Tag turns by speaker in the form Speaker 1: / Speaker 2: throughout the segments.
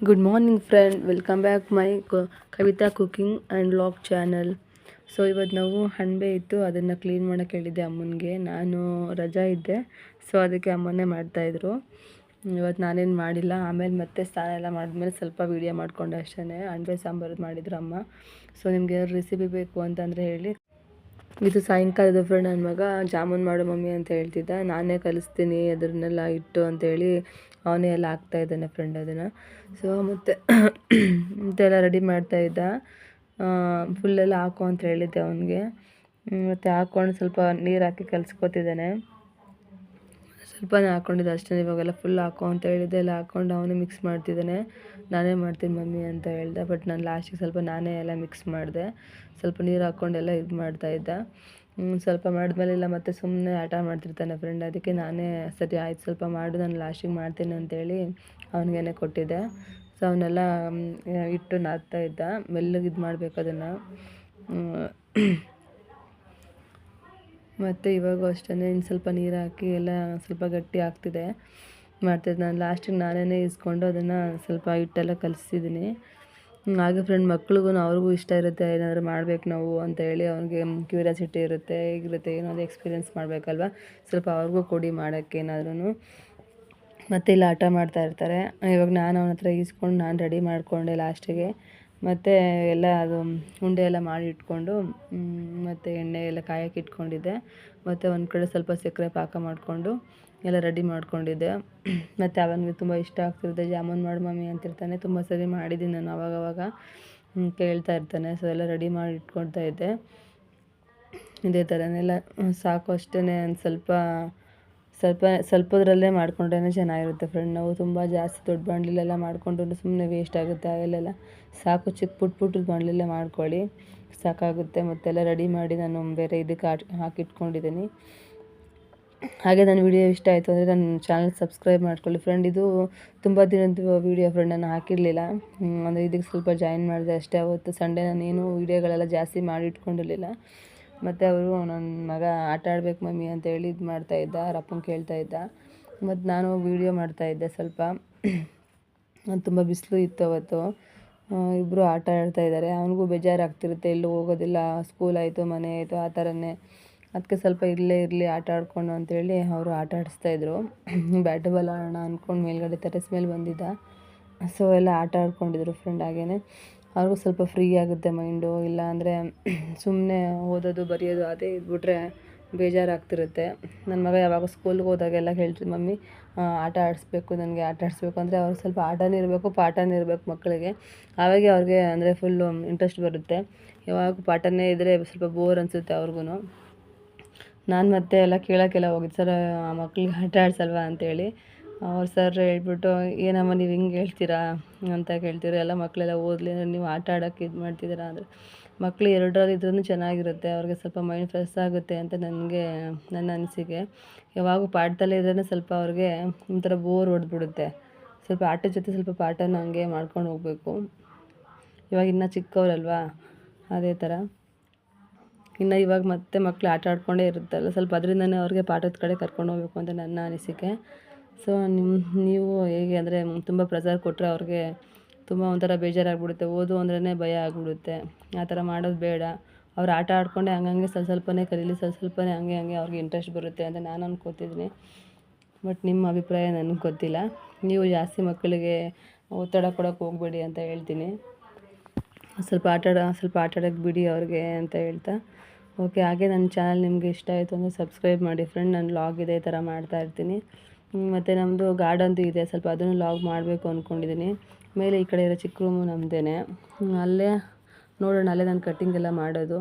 Speaker 1: Good morning friend welcome back my Kavita cooking and vlog channel so ಇವತ್ತು ನಾವು ಹಣಬೆ ಇತ್ತು, ಅದನ್ನು ಕ್ಲೀನ್ ಮಾಡೋಕ್ಕೆ ಹೇಳಿದ್ದೆ ಅಮ್ಮನಿಗೆ. ನಾನು ರಜಾ ಇದ್ದೆ ಸೊ ಅದಕ್ಕೆ ಅಮ್ಮನೇ ಮಾಡ್ತಾಯಿದ್ರು ಇವತ್ತು ನಾನೇನು ಮಾಡಿಲ್ಲ, ಆಮೇಲೆ ಮತ್ತೆ ಸ್ನಾನ ಎಲ್ಲ ಮಾಡಿದ್ಮೇಲೆ ಸ್ವಲ್ಪ ವೀಡಿಯೋ ಮಾಡಿಕೊಂಡೆ ಅಷ್ಟೇ ಅಣಬೆ ಸಾಂಬಾರು ಮಾಡಿದ್ರು ಅಮ್ಮ. ಸೊ ನಿಮ್ಗೆ ರೆಸಿಪಿ ಬೇಕು ಅಂತಂದರೆ ಹೇಳಿ. ಇದು ಸಾಯಂಕಾಲದ ಫ್ರೆಂಡ್ ನನ್ನ ಮಗ ಜಾಮೂನ್ ಮಾಡು ಮಮ್ಮಿ ಅಂತ ಹೇಳ್ತಿದ್ದ. ನಾನೇ ಕಲಿಸ್ತೀನಿ ಅದನ್ನೆಲ್ಲ ಇಟ್ಟು ಅಂತೇಳಿ ಅವನೇ ಎಲ್ಲ ಹಾಕ್ತಾ ಇದ್ದಾನೆ ಫ್ರೆಂಡ್ ಅದನ್ನು. ಸೊ ಮತ್ತು ಮತ್ತೆಲ್ಲ ರೆಡಿ ಮಾಡ್ತಾ ಇದ್ದ. ಫುಲ್ಲೆಲ್ಲ ಹಾಕು ಅಂತ ಹೇಳಿದ್ದೆ ಅವನಿಗೆ. ಮತ್ತು ಹಾಕ್ಕೊಂಡು ಸ್ವಲ್ಪ ನೀರು ಹಾಕಿ ಕಲಿಸ್ಕೊತಿದ್ದಾನೆ. ಸ್ವಲ್ಪನೇ ಹಾಕ್ಕೊಂಡಿದ್ದೆ ಅಷ್ಟೇ ಇವಾಗೆಲ್ಲ ಫುಲ್ ಹಾಕೋ ಅಂತ ಹೇಳಿದ್ದೆ, ಎಲ್ಲ ಹಾಕ್ಕೊಂಡು ಅವನೇ ಮಿಕ್ಸ್ ಮಾಡ್ತಿದ್ದಾನೆ. ನಾನೇ ಮಾಡ್ತೀನಿ ಮಮ್ಮಿ ಅಂತ ಹೇಳ್ದೆ ಬಟ್ ನಾನು ಲಾಸ್ಟಿಗೆ ಸ್ವಲ್ಪ ನಾನೇ ಎಲ್ಲ ಮಿಕ್ಸ್ ಮಾಡಿದೆ. ಸ್ವಲ್ಪ ನೀರು ಹಾಕ್ಕೊಂಡೆಲ್ಲ ಇದು ಮಾಡ್ತಾಯಿದ್ದೆ ಸ್ವಲ್ಪ ಮಾಡಿದ್ಮೇಲೆ ಇಲ್ಲ, ಮತ್ತೆ ಸುಮ್ಮನೆ ಆಟ ಮಾಡ್ತಿರ್ತಾನೆ ಫ್ರೆಂಡ್ ಅದಕ್ಕೆ ನಾನೇ ಸರಿ ಆಯ್ತು, ಸ್ವಲ್ಪ ಮಾಡು, ನಾನು ಲಾಸ್ಟಿಗೆ ಮಾಡ್ತೀನಿ ಅಂತೇಳಿ ಅವನಿಗೇನೆ ಕೊಟ್ಟಿದ್ದೆ. ಸೊ ಅವನ್ನೆಲ್ಲ ಇಟ್ಟು ನಾದ್ತಾ ಇದ್ದ. ಮೆಲ್ಲಗೆ ಇದು ಮಾಡಬೇಕು ಅದನ್ನು. ಮತ್ತು ಇವಾಗೂ ಅಷ್ಟೇ ಇನ್ನು ಸ್ವಲ್ಪ ನೀರು ಹಾಕಿ ಎಲ್ಲ ಸ್ವಲ್ಪ ಗಟ್ಟಿ ಆಗ್ತಿದೆ. ಮಾಡ್ತಿದ್ದೆ ನಾನು ಲಾಸ್ಟಿಗೆ ನಾನೇ ಇಸ್ಕೊಂಡು ಅದನ್ನು ಸ್ವಲ್ಪ ಹಿಟ್ಟೆಲ್ಲ ಕಲಿಸಿದ್ದೀನಿ ಹಾಗೆ ಫ್ರೆಂಡ್ ಮಕ್ಳಿಗೂ ಅವ್ರಿಗೂ ಇಷ್ಟ ಇರುತ್ತೆ, ಏನಾದರೂ ಮಾಡ್ಬೇಕು ನಾವು ಅಂತ ಹೇಳಿ ಅವ್ನಿಗೆ ಕ್ಯೂರಿಯಾಸಿಟಿ ಇರುತ್ತೆ, ಹೇಗಿರುತ್ತೆ ಏನಾದರೂ ಎಕ್ಸ್ಪೀರಿಯೆನ್ಸ್ ಮಾಡಬೇಕಲ್ವ? ಸ್ವಲ್ಪ ಅವ್ರಿಗೂ ಕೊಡಿ ಮಾಡೋಕ್ಕೆ ಏನಾದ್ರೂ ಮತ್ತು ಇಲ್ಲಿ ಆಟ ಮಾಡ್ತಾ ಇರ್ತಾರೆ. ಇವಾಗ ನಾನು ಅವನ ಹತ್ರ ಈಸ್ಕೊಂಡು ನಾನು ರೆಡಿ ಮಾಡಿಕೊಂಡೆ ಲಾಸ್ಟಿಗೆ ಮತ್ತು ಎಲ್ಲ ಅದು ಉಂಡೆ ಎಲ್ಲ ಮಾಡಿ ಇಟ್ಕೊಂಡು ಮತ್ತು ಎಣ್ಣೆ ಎಲ್ಲ ಕಾಯಕ್ಕೆ ಇಟ್ಕೊಂಡಿದ್ದೆ. ಮತ್ತು ಒಂದು ಕಡೆ ಸ್ವಲ್ಪ ಸಕ್ಕರೆ ಪಾಕ ಮಾಡಿಕೊಂಡು ಎಲ್ಲ ರೆಡಿ ಮಾಡಿಕೊಂಡಿದ್ದೆ. ಮತ್ತು ಅವನಿಗೆ ತುಂಬ ಇಷ್ಟ ಆಗ್ತಿರುತ್ತೆ. ಜಾಮೂನ್ ಮಾಡು ಮಮ್ಮಿ ಅಂತಿರ್ತಾನೆ. ತುಂಬ ಸರಿ ಮಾಡಿದ್ದೀನಿ ನಾನು ಅವಾಗವಾಗ. ಕೇಳ್ತಾ ಇರ್ತಾನೆ. ಸೊ ಎಲ್ಲ ರೆಡಿ ಮಾಡಿ ಇಟ್ಕೊಳ್ತಾ ಇದ್ದೆ. ಇದೇ ಥರನೆಲ್ಲ ಸಾಕು ಅಷ್ಟೇ ಒಂದು ಸ್ವಲ್ಪ ಸ್ವಲ್ಪ ಸ್ವಲ್ಪದ್ರಲ್ಲೇ ಮಾಡಿಕೊಂಡ್ರೇ ಚೆನ್ನಾಗಿರುತ್ತೆ ಫ್ರೆಂಡ್ ನಾವು ತುಂಬ ಜಾಸ್ತಿ ದೊಡ್ಡ ಬಾಂಡ್ಲಿಲೆಲ್ಲ ಮಾಡಿಕೊಂಡ್ರೆ ಸುಮ್ಮನೆ ವೇಸ್ಟ್ ಆಗುತ್ತೆ ಅಲ್ಲೆಲ್ಲ ಸಾಕು ಚಿಕ್ಕ ಪುಟ್ಟ ಪುಟ್ಟದ ಬಾಣಲಿಲೇ ಮಾಡ್ಕೊಳ್ಳಿ, ಸಾಕಾಗುತ್ತೆ. ಮತ್ತೆಲ್ಲ ರೆಡಿ ಮಾಡಿ ನಾನು ಬೇರೆ ಇದಕ್ಕೆ ಹಾಕಿಟ್ಕೊಂಡಿದ್ದೀನಿ. ಹಾಗೆ ನನ್ನ ವಿಡಿಯೋ ಇಷ್ಟ ಆಯಿತು ಅಂದರೆ ನನ್ನ ಚಾನಲ್ ಸಬ್ಸ್ಕ್ರೈಬ್ ಮಾಡ್ಕೊಳ್ಳಿ. ಫ್ರೆಂಡ್ ಇದು ತುಂಬ ದಿನದ ವೀಡಿಯೋ ಫ್ರೆಂಡ್ ನಾನು ಹಾಕಿರಲಿಲ್ಲ. ಅಂದರೆ ಇದಕ್ಕೆ ಸ್ವಲ್ಪ ಜಾಯಿನ್ ಮಾಡಿದೆ ಅಷ್ಟೇ. ಅವತ್ತು ಸಂಡೇ ನಾನೇನು ವೀಡಿಯೋಗಳೆಲ್ಲ ಜಾಸ್ತಿ ಮಾಡಿ ಇಟ್ಕೊಂಡಿರಲಿಲ್ಲ ಮತ್ತು ಅವರು ನನ್ನ ಮಗ ಆಟ ಆಡ್ಬೇಕು ಮಮ್ಮಿ ಅಂತ ಹೇಳಿ ಇದು ಮಾಡ್ತಾಯಿದ್ದ ಅವ್ರ ಅಪ್ಪನ ಕೇಳ್ತಾ ಇದ್ದ. ಮತ್ತು ನಾನು ವೀಡಿಯೋ ಮಾಡ್ತಾಯಿದ್ದೆ ಸ್ವಲ್ಪ. ತುಂಬ ಬಿಸಿಲು ಇತ್ತು ಅವತ್ತು. ಇಬ್ಬರು ಆಟ ಆಡ್ತಾ ಇದ್ದಾರೆ ಅವನಿಗೂ ಬೇಜಾರಾಗ್ತಿರುತ್ತೆ ಎಲ್ಲೂ ಹೋಗೋದಿಲ್ಲ ಸ್ಕೂಲ್ ಆಯಿತು, ಮನೆ ಆಯಿತು, ಆ ಥರನೇ. ಅದಕ್ಕೆ ಸ್ವಲ್ಪ ಇಲ್ಲೇ ಇರಲಿ, ಆಟ ಆಡ್ಕೊಂಡು ಅಂತೇಳಿ ಅವರು ಆಟ ಆಡಿಸ್ತಾಯಿದ್ರು ಬ್ಯಾಟ್ ಬಾಲ್ ಆಡೋಣ ಅಂದ್ಕೊಂಡು ಮೇಲ್ಗಡೆ ಟೆರೆಸ್ ಮೇಲೆ ಬಂದಿದ್ದ. ಸೊ ಎಲ್ಲ ಆಟ ಆಡ್ಕೊಂಡಿದ್ರು ಫ್ರೆಂಡ್ ಹಾಗೇ ಅವ್ರಿಗೂ ಸ್ವಲ್ಪ ಫ್ರೀ ಆಗುತ್ತೆ ಮೈಂಡು ಇಲ್ಲ ಅಂದರೆ ಸುಮ್ಮನೆ ಓದೋದು, ಬರೆಯೋದು ಅದೇ ಇದ್ಬಿಟ್ರೆ ಬೇಜಾರಾಗ್ತಿರುತ್ತೆ. ನನ್ನ ಮಗ ಯಾವಾಗ ಸ್ಕೂಲ್ಗೆ ಹೋದಾಗೆಲ್ಲ ಹೇಳ್ತೀನಿ ಮಮ್ಮಿ ಆಟ ಆಡಿಸ್ಬೇಕು, ನನಗೆ ಆಟ ಆಡಿಸ್ಬೇಕು. ಅಂದರೆ ಅವ್ರಿಗೆ ಸ್ವಲ್ಪ ಆಟನೂ ಇರಬೇಕು ಪಾಠವೂ ಇರಬೇಕು ಮಕ್ಕಳಿಗೆ. ಆವಾಗೆ ಅವ್ರಿಗೆ ಅಂದರೆ ಫುಲ್ಲು ಇಂಟ್ರೆಸ್ಟ್ ಬರುತ್ತೆ. ಯಾವಾಗ ಪಾಠನೇ ಇದ್ದರೆ ಸ್ವಲ್ಪ ಬೋರ್ ಅನಿಸುತ್ತೆ ಅವ್ರಿಗೂ ನಾನು ಮತ್ತೆ ಎಲ್ಲ ಕೇಳೋಕ್ಕೆಲ್ಲ ಹೋಗಿದ್ದು ಸರ್, ಆ ಮಕ್ಳಿಗೆ ಆಟ ಆಡ್ಸಲ್ವಾ? ಅಂತೇಳಿ. ಅವ್ರು ಸರ್ ಹೇಳ್ಬಿಟ್ಟು, ಏನಮ್ಮ ನೀವು ಹಿಂಗೆ ಹೇಳ್ತೀರಾ? ಅಂತ ಕೇಳ್ತೀರ ಎಲ್ಲ ಮಕ್ಕಳೆಲ್ಲ ಓದಲಿ, ನೀವು ಆಟ ಆಡೋಕ್ಕೆ ಇದು ಮಾಡ್ತಿದ್ದೀರಾ? ಅಂದರೆ. ಮಕ್ಕಳು ಎರಡರಲ್ಲಿ ಇದ್ರೂ ಚೆನ್ನಾಗಿರುತ್ತೆ. ಅವ್ರಿಗೆ ಸ್ವಲ್ಪ ಮೈಂಡ್ ಫ್ರೆಶ್ ಆಗುತ್ತೆ ಅಂತ ನನಗೆ, ನನ್ನ ಅನಿಸಿಕೆ ಯಾವಾಗೂ ಪಾಠದಲ್ಲೇ ಇದ್ರೇ ಸ್ವಲ್ಪ ಅವ್ರಿಗೆ ಒಂಥರ ಬೋರ್ ಹೊಡೆದ್ಬಿಡುತ್ತೆ. ಸ್ವಲ್ಪ ಆಟದ ಜೊತೆ ಸ್ವಲ್ಪ ಪಾಠನ ಹಂಗೆ ಮಾಡ್ಕೊಂಡು ಹೋಗಬೇಕು. ಇವಾಗ ಇನ್ನೂ ಚಿಕ್ಕವರಲ್ವಾ? ಅದೇ ಥರ ಇನ್ನು ಇವಾಗ ಮತ್ತೆ ಮಕ್ಕಳು ಆಟ ಆಡ್ಕೊಂಡೇ ಇರುತ್ತಲ್ಲ, ಸ್ವಲ್ಪ ಅದರಿಂದನೇ ಅವ್ರಿಗೆ ಪಾಠದ ಕಡೆ ಕರ್ಕೊಂಡು ಹೋಗ್ಬೇಕು ಅಂತ ನನ್ನ ಅನಿಸಿಕೆ. ಸೊ ನಿಮ್ಮ ನೀವು ಹೇಗೆ ಅಂದರೆ ತುಂಬ ಪ್ರೆಸರ್ ಕೊಟ್ಟರೆ ಅವ್ರಿಗೆ ತುಂಬ ಒಂಥರ ಬೇಜಾರಾಗ್ಬಿಡುತ್ತೆ. ಓದು ಅಂದ್ರೇ ಭಯ ಆಗಿಬಿಡುತ್ತೆ. ಆ ಥರ ಮಾಡೋದು ಬೇಡ. ಅವ್ರು ಆಟ ಆಡಿಕೊಂಡೆ ಹಂಗಂಗೆ ಸ್ವಲ್ಪ ಸ್ವಲ್ಪನೇ ಕಲೀಲಿ, ಸ್ವಲ್ಪ ಸ್ವಲ್ಪನೇ ಹಂಗೆ ಹಂಗೆ ಅವ್ರಿಗೆ ಇಂಟ್ರೆಸ್ಟ್ ಬರುತ್ತೆ ಅಂತ ನಾನು ಅಂದ್ಕೋತಿದ್ದೀನಿ ಬಟ್ ನಿಮ್ಮ ಅಭಿಪ್ರಾಯ ನನಗೆ ಗೊತ್ತಿಲ್ಲ. ನೀವು ಜಾಸ್ತಿ ಮಕ್ಕಳಿಗೆ ಒತ್ತಡ ಕೊಡೋಕೆ ಹೋಗಬೇಡಿ ಅಂತ ಹೇಳ್ತೀನಿ. ಸ್ವಲ್ಪ ಆಟ ಸ್ವಲ್ಪ ಆಟ ಆಡೋಕ್ಕೆ ಬಿಡಿ ಅವ್ರಿಗೆ ಅಂತ ಹೇಳ್ತಾ. ಓಕೆ ಹಾಗೆ ನನ್ನ ಚಾನಲ್ ನಿಮಗೆ ಇಷ್ಟ ಆಯಿತು ಅಂದರೆ ಸಬ್ಸ್ಕ್ರೈಬ್ ಮಾಡಿ. ಫ್ರೆಂಡ್ ನಾನು ಲಾಗ್ ಇದೇ ಥರ ಮಾಡ್ತಾ ಇರ್ತೀನಿ. ಮತ್ತು ನಮ್ಮದು ಗಾರ್ಡನ್ದು ಇದೆ, ಸ್ವಲ್ಪ ಅದನ್ನು ಲಾಗ್ ಮಾಡಬೇಕು ಅಂದ್ಕೊಂಡಿದ್ದೀನಿ ಮೇಲೆ ಈ ಕಡೆ ಇರೋ ಚಿಕ್ಕ ರೂಮು ನಮ್ಮದೇ ಅಲ್ಲೇ ನೋಡೋಣ, ಅಲ್ಲೇ ನಾನು ಕಟ್ಟಿಂಗ್ ಎಲ್ಲ ಮಾಡೋದು.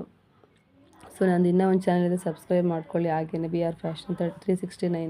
Speaker 1: ಸೊ ನಂದು ಇನ್ನೂ ಒಂದು ಚಾನಲ್ ಇದೆ ಸಬ್ಸ್ಕ್ರೈಬ್ ಮಾಡ್ಕೊಳ್ಳಿ ಹಾಗೆಯೇ B R fashion three sixty nine